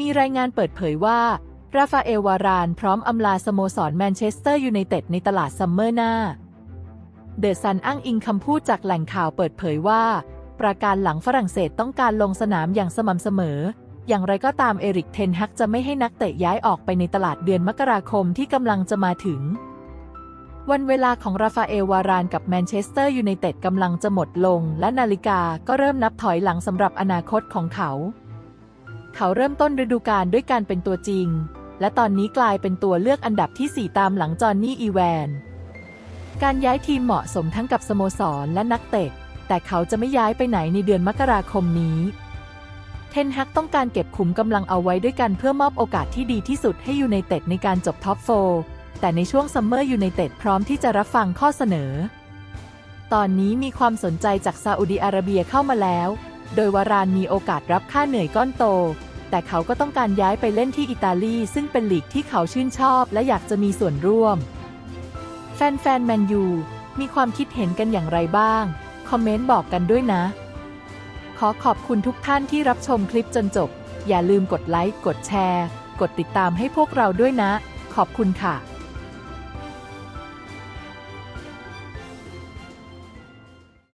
มีรายงานเปิดเผยว่า ราฟาเอลวารานพร้อมอำลาสโมสรแมนเชสเตอร์ยูไนเต็ดในตลาดซัมเมอร์หน้า เดอะซันอ้างอิงคำพูดจากแหล่งข่าวเปิดเผยว่า ประการหลังฝรั่งเศสต้องการลงสนามอย่างสม่ำเสมอ อย่างไรก็ตามเอริกเทนฮักจะไม่ให้นักเตะย้ายออกไปในตลาดเดือนมกราคมที่กำลังจะมาถึง วันเวลาของราฟาเอลวารานกับแมนเชสเตอร์ยูไนเต็ดกำลังจะหมดลง และนาฬิกาก็เริ่มนับถอยหลังสำหรับอนาคตของเขา เขาเริ่มต้นฤดูกาลด้วยการเป็นตัวจริง และตอนนี้กลายเป็นตัวเลือกอันดับที่ 4 ตามหลังจอห์นนี่อีแวน การย้ายทีมเหมาะสมทั้งกับสโมสรและนักเตะ แต่เขาจะไม่ย้ายไปไหนในเดือนมกราคมนี้เทนฮักต้องการเก็บขุมกำลังเอาไว้ด้วยกันเพื่อมอบโอกาสที่ดีที่สุดให้ยูไนเต็ดในการจบท็อปโฟร์แต่ในช่วงซัมเมอร์ยูไนเต็ดพร้อมที่จะรับฟังข้อเสนอ ตอนนี้มีความสนใจจากซาอุดีอาระเบียเข้ามาแล้ว โดยวารานมีโอกาสรับค่าเหนื่อยก้อนโต แต่เขาก็ต้องการย้ายไปเล่นที่อิตาลีซึ่งเป็นลีกที่เขาชื่นชอบและอยากจะมีส่วนร่วม แฟนๆแมนยูมีความคิดเห็นกันอย่างไรบ้าง คอมเมนต์บอกกันด้วยนะ ขอขอบคุณทุกท่านที่รับชมคลิปจนจบ อย่าลืมกดไลค์ กดแชร์ กดติดตามให้พวกเราด้วยนะ ขอบคุณค่ะ